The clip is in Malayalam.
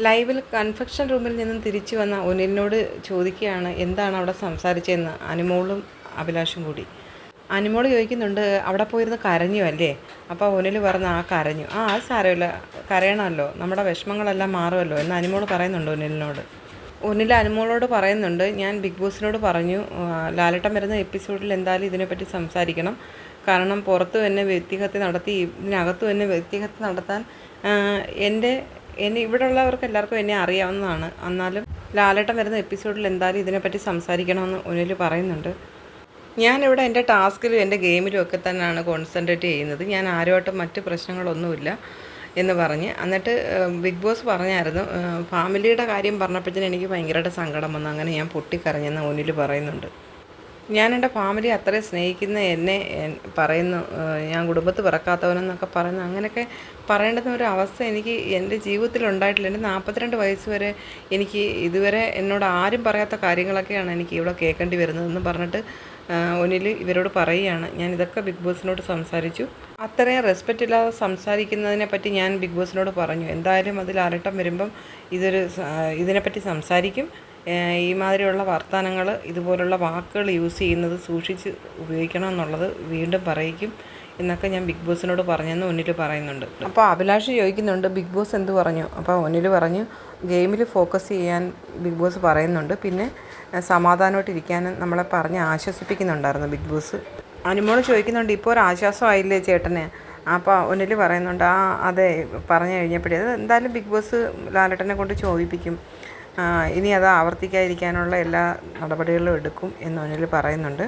ലൈവിൽ കൺഫെക്ഷൻ റൂമിൽ നിന്നും തിരിച്ചു വന്ന ഒനിലിനോട് ചോദിക്കുകയാണ് എന്താണ് അവിടെ സംസാരിച്ചതെന്ന്? അനുമോളും അഭിലാഷും കൂടി. അനുമോൾ ചോദിക്കുന്നുണ്ട് അവിടെ പോയിരുന്ന് കരഞ്ഞു അല്ലേ? അപ്പോൾ ഒനിൽ പറഞ്ഞ ആ കരഞ്ഞു. ആ അത് സാരമില്ല കരയണമല്ലോ നമ്മുടെ വിഷമങ്ങളെല്ലാം മാറുമല്ലോ എന്ന് അനുമോൾ പറയുന്നുണ്ട് ഒനിലിനോട് ഒന്നിൽ അനുമോളോട് പറയുന്നുണ്ട് ഞാൻ ബിഗ് ബോസിനോട് പറഞ്ഞു ലാലട്ടം വരുന്ന എപ്പിസോഡിൽ എന്തായാലും ഇതിനെപ്പറ്റി സംസാരിക്കണം. കാരണം പുറത്തു തന്നെ വ്യക്തിഹത്യ നടത്തി ഇതിനകത്തു തന്നെ വ്യക്തിഹത്യ നടത്താൻ എന്റെ എന്നെ ഇവിടെ ഉള്ളവർക്ക് എല്ലാവർക്കും എന്നെ അറിയാവുന്നതാണ്. എന്നാലും ലാലേട്ടൻ വരുന്ന എപ്പിസോഡിൽ എന്തായാലും ഇതിനെപ്പറ്റി സംസാരിക്കണമെന്ന് ഒന്നിൽ പറയുന്നുണ്ട്. ഞാനിവിടെ എന്റെ ടാസ്കിലും എന്റെ ഗെയിമിലും ഒക്കെ തന്നെയാണ് കോൺസെൻട്രേറ്റ് ചെയ്യുന്നത്. ഞാൻ ആരുമായിട്ടും മറ്റ് പ്രശ്നങ്ങളൊന്നുമില്ല എന്ന് പറഞ്ഞ്. എന്നിട്ട് ബിഗ് ബോസ് പറഞ്ഞായിരുന്നു ഫാമിലിയുടെ കാര്യം പറഞ്ഞപ്പോഴത്തേനും എനിക്ക് ഭയങ്കരമായിട്ട് സങ്കടം വന്നു. അങ്ങനെ ഞാൻ പൊട്ടിക്കറിഞ്ഞെന്ന് ഒന്നിൽ പറയുന്നുണ്ട്. ഞാൻ എന്റെ ഫാമിലി അത്രയും സ്നേഹിക്കുന്ന എന്നെ പറയുന്നു ഞാൻ കുടുംബത്ത് പിറക്കാത്തവനെന്നൊക്കെ പറയുന്നു. അങ്ങനെയൊക്കെ പറയേണ്ടുന്ന ഒരു അവസ്ഥ എനിക്ക് എന്റെ ജീവിതത്തിൽ ഉണ്ടായിട്ടില്ല. എന്റെ നാൽപ്പത്തിരണ്ട് വയസ്സ് വരെ എനിക്ക് ഇതുവരെ എന്നോട് ആരും പറയാത്ത കാര്യങ്ങളൊക്കെയാണ് എനിക്ക് ഇവിടെ കേൾക്കേണ്ടി വരുന്നതെന്ന് പറഞ്ഞിട്ട് ഒന്നിൽ ഇവരോട് പറയുകയാണ്. ഞാൻ ഇതൊക്കെ ബിഗ് ബോസിനോട് സംസാരിച്ചു. അത്രയും റെസ്പെക്റ്റ് ഇല്ലാതെ സംസാരിക്കുന്നതിനെ പറ്റി ഞാൻ ബിഗ് ബോസിനോട് പറഞ്ഞു. എന്തായാലും അതിൽ അരട്ടം വരുമ്പം ഇതൊരു ഇതിനെപ്പറ്റി സംസാരിക്കും. ഈ മാതിരിയുള്ള വർത്തമാനങ്ങൾ ഇതുപോലുള്ള വാക്കുകൾ യൂസ് ചെയ്യുന്നത് സൂക്ഷിച്ച് ഉപയോഗിക്കണം എന്നുള്ളത് വീണ്ടും പറയിക്കും എന്നൊക്കെ ഞാൻ ബിഗ് ബോസിനോട് പറഞ്ഞെന്ന് ഒന്നിൽ പറയുന്നുണ്ട്. അപ്പോൾ അഭിലാഷ് ചോദിക്കുന്നുണ്ട് ബിഗ് ബോസ് എന്ത് പറഞ്ഞു? അപ്പോൾ ഒന്നിൽ പറഞ്ഞു ഗെയിമിൽ ഫോക്കസ് ചെയ്യാൻ ബിഗ് ബോസ് പറയുന്നുണ്ട്. പിന്നെ സമാധാനമായിട്ടിരിക്കാൻ നമ്മളെ പറഞ്ഞ് ആശ്വസിപ്പിക്കുന്നുണ്ടായിരുന്നു ബിഗ് ബോസ്. അനുമോൾ ചോദിക്കുന്നുണ്ട് ഇപ്പോൾ ഒരു ആശ്വാസമായില്ലേ ചേട്ടനെ? അപ്പോൾ ഒന്നിൽ പറയുന്നുണ്ട് ആ അതെ പറഞ്ഞു കഴിഞ്ഞപ്പോഴേ അത് എന്തായാലും ബിഗ് ബോസ് ലാലട്ടനെ കൊണ്ട് ചോദിപ്പിക്കും. ഇനി അത് ആവർത്തിക്കാതിരിക്കാനുള്ള എല്ലാ നടപടികളും എടുക്കും എന്ന് പറയുന്നുണ്ട്.